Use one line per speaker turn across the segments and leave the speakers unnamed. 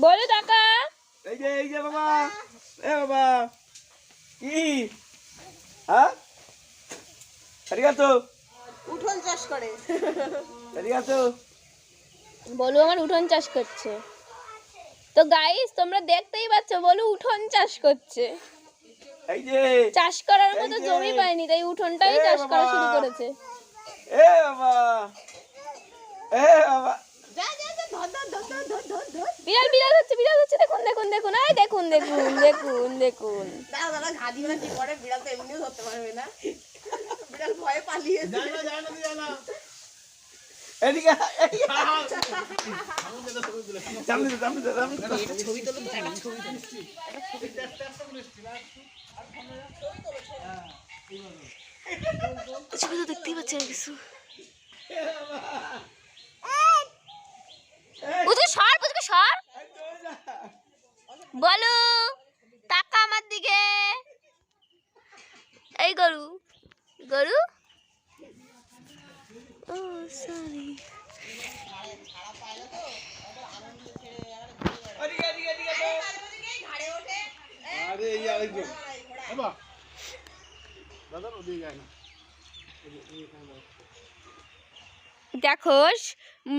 বলো টাকা
এই যে এই যে বাবা। এ বাবা। কি? হ্যাঁ? আরিগাতো
উঠোন চাষ করে।
আরিগাতো
বলু আমার উঠোন চাষ করছে। তো গাইস তোমরা দেখতেই পাচ্ছ বলো উঠোন চাষ করছে।
এই যে।
চাষ করার মতো জমি পায়নি তাই উঠোনটাই চাষ করা শুরু করেছে।
এ বাবা। এ বাবা।
বিড়াল বিড়াল হচ্ছে বিড়াল হচ্ছে। দেখুন দেখুন দেখুন। আয় দেখুন দেখুন দেখুন দেখুন।
দাঁড়া দাঁড়া ঘা দিবে না কি করে? বিড়াল তো এমনিও ধরতে পারবে না। বিড়াল ভয়ে পালিয়ে।
সামনে দে, সামনে দে, সামনে দে।
ছবি তোলো ছবি তোলো।
ছবি তো দেখতেই পাচ্ছি কিছু বুঝকে সর বুঝকে সর বলো টাকা আমার দিকে। এই গরু গরু? ও সরি দেখো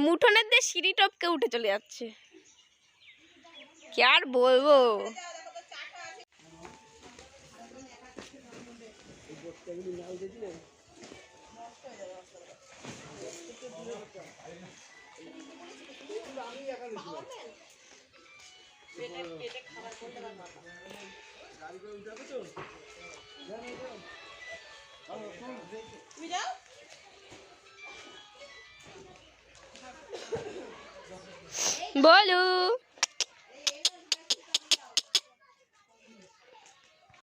মুঠোনের দিয়ে সিঁড়ি টপকে উঠে চলে যাচ্ছে। কি আর বলব?
যাও
বলু।